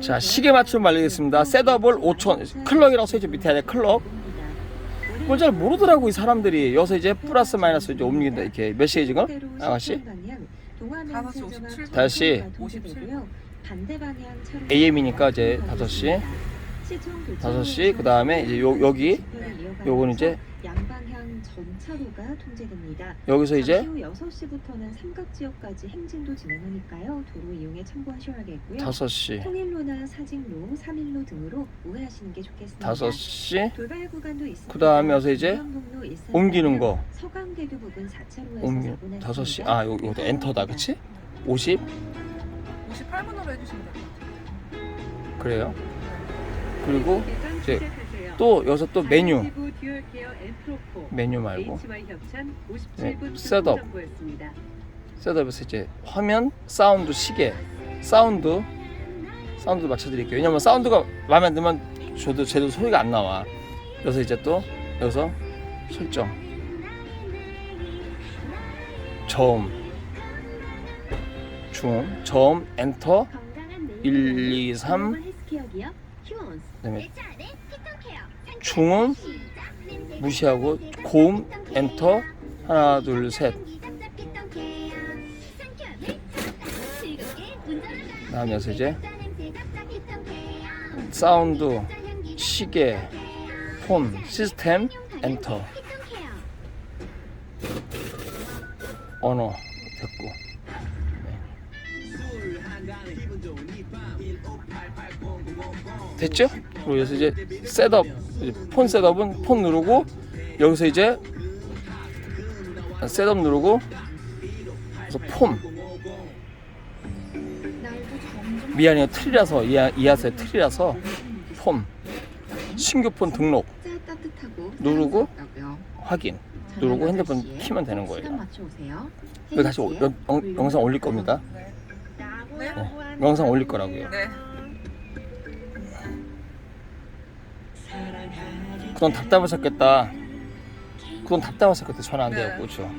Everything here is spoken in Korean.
자 시계 맞춤 알리겠습니다. 셋업을 5천 클럭이라고 써있죠 밑에 아래 클럭. 그걸 잘 모르더라고 이 사람들이. 여기서 이제 플러스 마이너스 이제 옮긴다 이렇게 몇 시에 지금? 아가씨? 다섯 시 오십칠 분. 다섯 시. AM이니까 이제 5시. 5시 그 다음에 이제 요, 여기 요건 이제 전차로가 통제됩니다. 여기서 이제 잠시 후 6시부터는 삼각 지역까지 행진도 진행하니까요. 도로 이용에 참고하셔야겠고요. 5시 통일로나 사직로, 3일로 등으로 우회하시는 게 좋겠습니다. 5시 돌발 구간도 있습니다. 그다음에 여기서 이제 일산 옮기는 거 서강대교 부분 4차로에서 옮기 5시 아 요, 요거 엔터다 그치? 50 58분으로 해주시면 될 것 같아요. 그래요 그리고 이제 또 여기서 또 메뉴. 메뉴 말고. 네, 셋업. 셋업에서 이제 화면 사운드 시계. 사운드. 사운드 맞춰드릴게요. 왜냐면 사운드가 마음에 안 들면 저도 제대로 소리가 안 나와. 그래서 이제 또 여기서 설정. 저음. 중음. 저음 엔터. 1, 2, 3 그다음에 중음 무시하고 고음 엔터 하나 둘셋. 다음에 여기서 이제. 사운드 시계 폰 시스템 엔터. 언어 됐고. 네. 됐죠? 여기서 이제 셋업 이제 폰 셋업은 폰 누르고 여기서 이제 셋업 누르고 그래서 폰 미안해요 틀이라서 이해, 이해하세요 틀이라서 폰 신규 폰 등록 누르고 확인 누르고 핸드폰 키면 되는 거예요. 이거 다시 오- 영, 영- 영상 올릴 겁니다 네. 네, 영상 올릴 거라고요 네. 그건 답답하셨겠다. 그건 답답하셨겠다. 전화 안 돼요. 네. 그렇죠